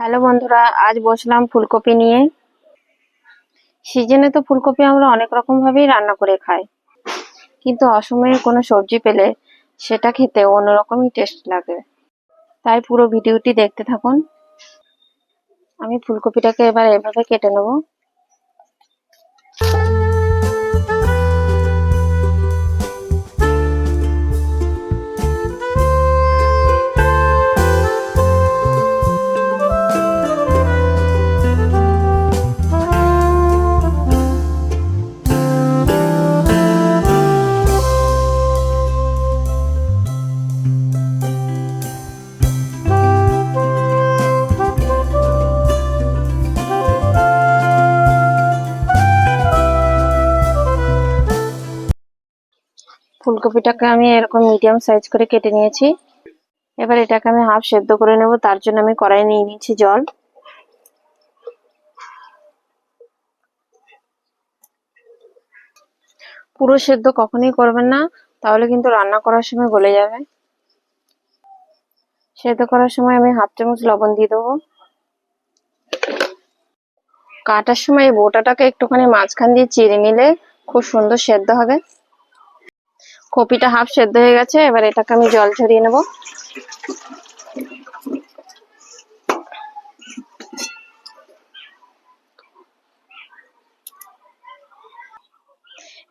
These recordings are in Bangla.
হ্যালো বন্ধুরা, আজ বসলাম ফুলকপি নিয়ে। সিজনে তো ফুলকপি আমরা অনেক রকম ভাবেই রান্না করে খাই। কিন্তু অসময়ে কোনো সবজি পেলে সেটা খেতে অন্যরকমই টেস্ট লাগে। তাই পুরো ভিডিওটি দেখতে থাকুন। আমি ফুলকপিটাকে এবার এভাবে কেটে নেব। ফুলকপিটাকে আমি এরকম মিডিয়াম সাইজ করে কেটে নিয়েছি। এবার এটাকে আমি হাফ সেদ্ধ করে নেব, তার জন্য আমি কড়াই নিয়ে নিয়েছি জল। পুরো সেদ্ধ কখনোই করবেন না, তাহলে কিন্তু রান্না করার সময় গলে যাবে। সেদ্ধ করার সময় আমি হাফ চামচ লবণ দিয়ে দেবো। কাটার সময় বোটাটাকে একটুখানি মাঝখান দিয়ে চিড়ে নিলে খুব সুন্দর সেদ্ধ হবে। কপিটা হাফ সেদ্ধ হয়ে গেছে, এবার এটাকে আমি জল ছড়িয়ে নেব।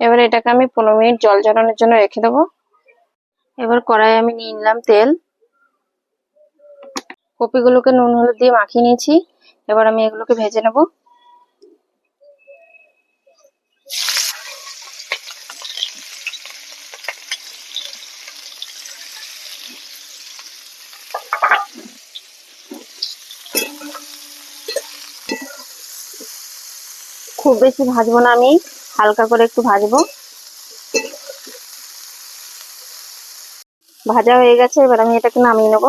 এবার এটাকে আমি পনেরো মিনিট জল ঝরানোর জন্য রেখে দেবো। এবার কড়াই আমি নিয়ে নিলাম তেল। কপিগুলোকে নুন, হলুদ দিয়ে মাখিয়ে নিয়েছি। এবার আমি এগুলোকে ভেজে নেব। খুব বেশি ভাজবো না আমি, হালকা করে একটু ভাজবো। ভাজা হয়ে গেছে, এবার আমি এটাকে নামিয়ে নেব।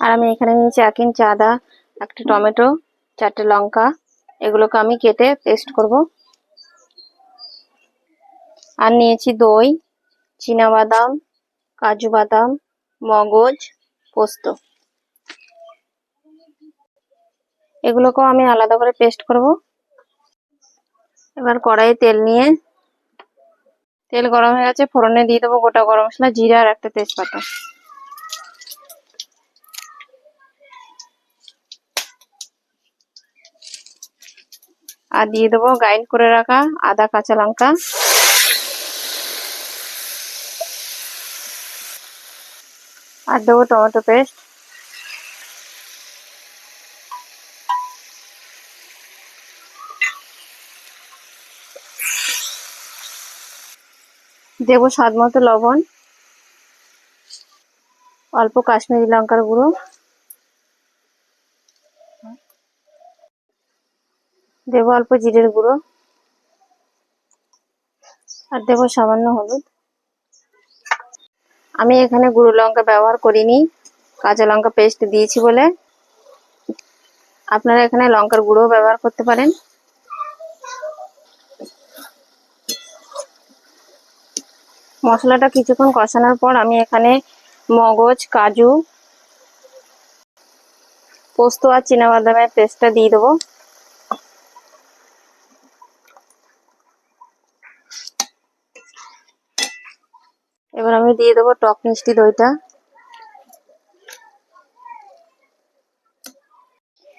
আর আমি এখানে নিয়েছি এক ইঞ্চ আদা, একটা টমেটো, চারটে লঙ্কা, এগুলোকে আমি কেটে পেস্ট করব। আর নিয়েছি দই বাদাম কাজু বাদাম, মগজ পোস্ত। এগুলোকেও আমি আলাদা করে পেস্ট করব। এবার কড়াইয়ে তেল নিয়ে, তেল গরম হয়ে গেছে, ফোড়নে দিয়ে দেবো গোটা গরম মশলা, জিরা আর একটা তেজপাতা। আর দিয়ে দেবো গ্রাইন্ড করে রাখা আদা, কাঁচা লঙ্কা। আর দেবো টমেটো পেস্ট। দেবো স্বাদ মতো লবণ, অল্প কাশ্মীরি লঙ্কার গুঁড়ো। দেবো অল্প জিরের গুঁড়ো। আর দেবো সামান্য হলুদ। আমি এখানে গুঁড়ো লঙ্কা ব্যবহার করিনি, কাঁচা লঙ্কা পেস্ট দিয়েছি বলে। আপনারা এখানে লঙ্কার গুঁড়ো ব্যবহার করতে পারেন। মশলাটা কিছুক্ষণ কষানোর পর আমি এখানে মগজ, কাজু, পোস্ত আর বাদামের পেস্টটা দিয়ে দেবো। এবার আমি দিয়ে দেবো টক মিষ্টি দইটা।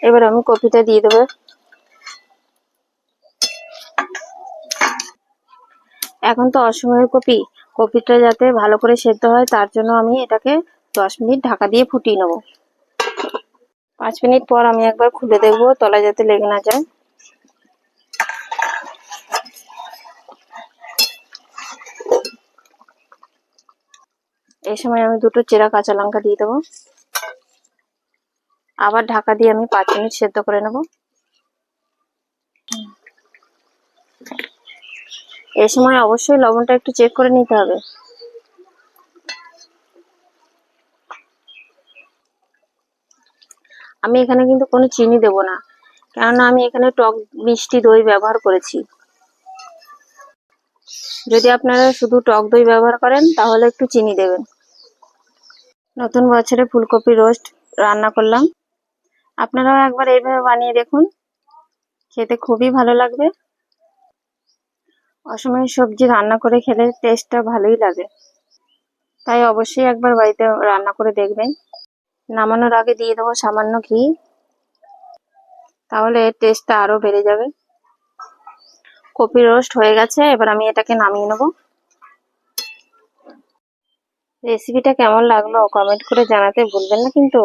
এবার আমি কপিটা দিয়ে দেবো। এখন তো অসময়ের কপি, কপিটা যাতে ভালো করে সেদ্ধ হয় তার জন্য আমি এটাকে দশ মিনিট ঢাকা দিয়ে ফুটিয়ে নেব। পাঁচ মিনিট পর আমি একবার খুলে দেখব তলা যাতে লেগে না যায়। এই সময় আমি দুটো চেরা কাঁচা লঙ্কা দিয়ে দেবো। আবার ঢাকা দিয়ে আমি পাঁচ মিনিট সেদ্ধ করে নেব। এই সময় অবশ্যই লবণটা একটু চেক করে নিতে হবে। আমি এখানে কিন্তু কোনো চিনি দেব না, কেননা আমি এখানে টক মিষ্টি দই ব্যবহার করেছি। যদি আপনারা শুধু টক দই ব্যবহার করেন, তাহলে একটু চিনি দেবেন। নতুন বছরে ফুলকপি রোস্ট রান্না করলাম। আপনারাও একবার এইভাবে বানিয়ে দেখুন। খেতে খুবই ভালো লাগবে। অসময়ের সবজি রান্না করে খেলে টেস্টটা ভালোই লাগে। তাই অবশ্যই একবার বাড়িতে রান্না করে দেখবেন। নামানোর আগে দিয়ে দেবো সামান্য ঘি। তাহলে এর টেস্টটা আরও বেড়ে যাবে। কপি রোস্ট হয়ে গেছে, এবার আমি এটাকে নামিয়ে নেব। রেসিপিটা কেমন লাগল? কমেন্ট করে জানাতে ভুলবেন না কিন্তু।